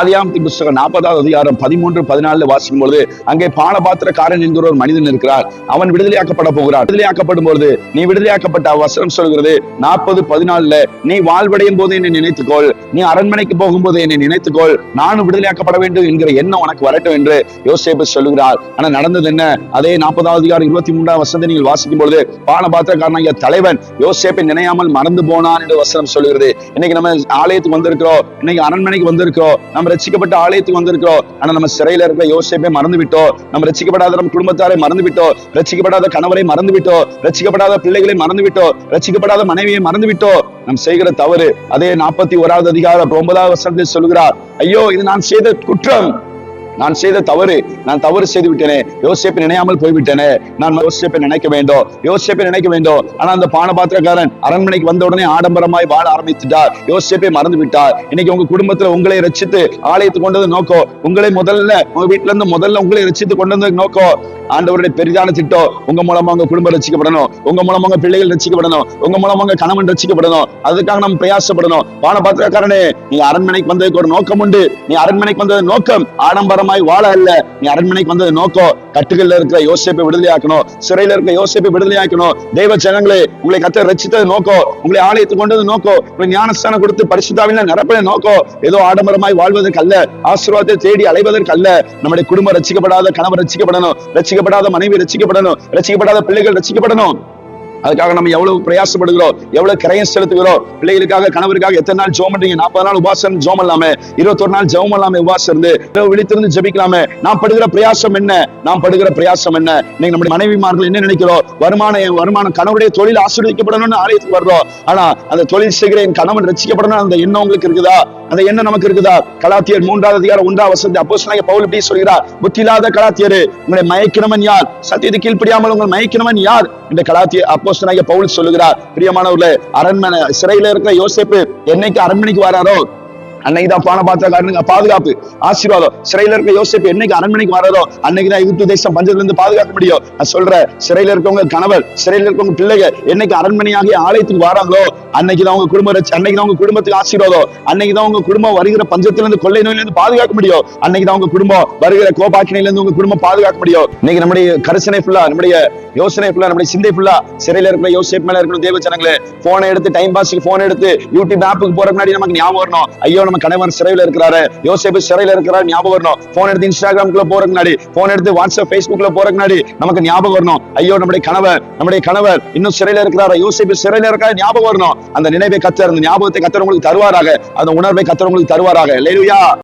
ஆதியாமத்தின் புஸ்தகம் நாற்பதாவது அதிகாரம் பதிமூன்று பதினாலு வாசிக்கும் பொழுது அங்கே பானபாத்திரக்காரன் என்கிற ஒரு மனிதன் இருக்கிறார். அவன் விடுதலையாக்கப்பட போகிறார் விடுதலையாக்கப்படும் பொழுது நீ விடுதலையாக்கப்பட்ட வசனம் சொல்கிறது நாற்பது பதினாலுல நீ வாழ்வடையும் போது என்னை நினைத்துக்கொள். நீ அரண்மனைக்கு போகும்போது என்னை நினைத்துக்கொள். நானும் விடுதலையாக்கப்பட வேண்டும் என்கிற எண்ணம் உனக்கு வரட்டும் என்று யோசேப்பு சொல்லுகிறார். ஆனா நடந்தது என்ன? அதே நாற்பதாவது அதிகாரம் இருபத்தி மூன்றாம் வசனத்தை நீங்கள் வாசிக்கும் பொழுது பானபாத்திரக்காரன் தலைவன் யோசேப்பை நினையாமல் மறந்து போனான் என்று வசனம் சொல்லுகிறது இன்னைக்கு நம்ம ஆலயத்துக்கு வந்திருக்கிறோம். இன்னைக்கு அரண்மனைக்கு வந்திருக்கிறோம். நம்ம ரசிக்கப்பட்ட ஆலயத்துக்கு வந்திருக்கிறோம். ஆனா நம்ம சிறையில இருக்கிற யோசிப்பை மறந்து விட்டோம் நம்ம ரசிக்கப்படாத நம்ம குடும்பத்தாரை மறந்து விட்டோம் ரசிக்கப்படாத கணவரை மறந்து விட்டோம் ரசிக்கப்படாத பிள்ளைகளை மறந்து விட்டோம் ரசிக்கப்படாத மனைவியை மறந்து விட்டோம் நாம் செய்கிற தவறு அதே நாற்பத்தி ஓராவது அதிகாரம் ஒன்பதாவது வசனத்தில் சொல்கிறார் ஐயோ இது நான் செய்த குற்றம். நான் செய்த தவறு நான் தவறு செய்து விட்டேனே யோசிப்பை நினையாமல் போய்விட்டேனே. நான் யோசிப்பை நினைக்க வேண்டும் யோசிப்பை நினைக்க வேண்டும் ஆனா அந்த பானபாத்திரக்காரன் அரண்மனைக்கு வந்த உடனே ஆடம்பரமாய் வாழ ஆரம்பித்துட்டார். யோசிப்பை மறந்து விட்டார் இன்னைக்கு உங்க குடும்பத்துல உங்களை ரச்சித்து ஆலயத்துக்கு கொண்டது நோக்கம் உங்களை முதல்ல உங்க வீட்டுல இருந்து முதல்ல உங்களை ரச்சித்து கொண்டு வந்தது நோக்கம் ஆண்டவருடைய பெரிதான திட்டம் உங்க மூலமா உங்க குடும்பம் ரசிக்கப்படணும் உங்க மூலமா உங்க பிள்ளைகள் ரசிக்கப்படணும் உங்க மூலமா உங்க கணவன் ரசிக்கப்படணும் அதுக்காக நம்ம பிரயாசப்படணும். பானபாத்திரக்காரனே நீ அரண்மனைக்கு வந்ததுக்கு ஒரு நோக்கம் உண்டு. நீ அரண்மனைக்கு வந்தது நோக்கம். ஆடம்பரம் சுதந்திரமாய் வாழ அல்ல. நீ அரண்மனைக்கு வந்தது நோக்கம் கட்டுகள்ல இருக்கிற யோசிப்பை விடுதலையாக்கணும். சிறையில இருக்கிற யோசிப்பை விடுதலையாக்கணும். தெய்வ ஜனங்களே உங்களை கத்த ரசித்தது நோக்கம் உங்களை ஆலயத்துக்கு கொண்டது நோக்கம் உங்களை ஞானஸ்தானம் கொடுத்து பரிசுத்தாவில நிரப்பின நோக்கம் ஏதோ ஆடம்பரமாய் வாழ்வதற்கு அல்ல ஆசீர்வாதத்தை தேடி அலைவதற்கு அல்ல நம்முடைய குடும்பம் ரசிக்கப்படாத கணவர் ரசிக்கப்படணும் ரசிக்கப்படாத மனைவி ரசிக்கப்படணும் ரசிக்கப்படாத பிள்ளைகள் ரசிக்கப்படணும் அதுக்காக நம்ம எவ்வளவு பிரயாசப்படுகிறோம் எவ்வளவு கிரயம் செலுத்துகிறோம். பிள்ளைகளுக்காக கணவருக்காக எத்தனை நாள் ஜோம் பண்றீங்க? நாற்பது நாள் உபாசம் ஜோம் இல்லாம இருபத்தொரு நாள் ஜோம் இல்லாம உபாசம் இருந்து விழித்திருந்து ஜபிக்கலாமே. நாம் படுகிற பிரயாசம் என்ன? நாம் படுகிற பிரயாசம் என்ன? நீங்க நம்முடைய மனைவிமார்கள் என்ன நினைக்கிறோம்? வருமான வருமானம் கணவருடைய தொழில் ஆசீர்வதிக்கப்படணும்னு ஆலயத்துக்கு வர்றோம் ஆனா அந்த தொழில் செய்கிற என் கணவன் ரசிக்கப்படணும் அந்த எண்ணம் உங்களுக்கு இருக்குதா? அந்த எண்ணம் நமக்கு இருக்குதா? கலாத்தியர் மூன்றாவது அதிகாரம் ஒன்றாம் வசதி அப்போ பவுல் இப்படி சொல்கிறார். புத்தியில்லாத கலாத்தியர் உங்களை மயக்கினவன் யார்? சத்தியத்தை கீழ்ப்படியாமல் உங்கள் மயக்கினவன் யார்? இந்த கலாத்திய அப்போ பவுல் சொல்லுகிறார். பிரியமானவர்களே அரண்மனை சிறையில இருக்கிற யோசேப்பு என்னைக்கு அரண்மனைக்கு வராரோ அன்னைக்கு தான் பான பாத்திரக்காரனுங்க பாதுகாப்பு ஆசீர்வாதம். சிறையில இருக்க யோசிப்பு என்னைக்கு அரண்மனைக்கு வராதோ அன்னைக்கு தான் எகிப்து தேசம் பஞ்சத்துல இருந்து பாதுகாக்க முடியும். நான் சொல்றேன் சிறையில இருக்கவங்க கணவர் சிறையில இருக்கவங்க பிள்ளைங்க என்னைக்கு அரண்மனையாகிய ஆலயத்துக்கு வராங்களோ அன்னைக்கு தான் உங்க குடும்பம் அன்னைக்கு தான் உங்க குடும்பத்துக்கு ஆசீர்வாதம். அன்னைக்கு தான் உங்க குடும்பம் வருகிற பஞ்சத்துல இருந்து கொள்ளை நோயில இருந்து பாதுகாக்க முடியும். அன்னைக்கு தான் உங்க குடும்பம் வருகிற கோபாக்கினையில இருந்து உங்க குடும்பம் பாதுகாக்க முடியும். இன்னைக்கு நம்முடைய கரிசனை ஃபுல்லா நம்முடைய யோசனை ஃபுல்லா நம்முடைய சிந்தை ஃபுல்லா சிறையில இருக்கிற யோசிப்பு மேல இருக்கிற தேவ ஜனங்களே போனை எடுத்து டைம் பாஸ்க்கு போன் எடுத்து யூடியூப் ஆப்புக்கு போற முன்னாடி நமக்கு ஞாபகம் வரணும். ஐயோ நம்ம கணவன் சிறையில இருக்கிறாரு. யோசேப்பு சிறையில இருக்கிறாரு ஞாபகம் வரணும். போன் எடுத்து இன்ஸ்டாகிராம்குள்ள போறதுக்கு முன்னாடி போன் எடுத்து வாட்ஸ்அப் ஃபேஸ்புக்ல போறதுக்கு முன்னாடி நமக்கு ஞாபகம் வரணும். ஐயோ நம்முடைய கணவர் நம்முடைய கணவர் இன்னும் சிறையில இருக்கிறாரா? யோசேப்பு சிறையில இருக்கா ஞாபகம் வரணும். அந்த நினைவை கத்தர் அந்த ஞாபகத்தை கத்தர் உங்களுக்கு தருவாராக. அந்த உணர்வை கத்தர் உங்களுக்கு தருவாராக. இல்லையா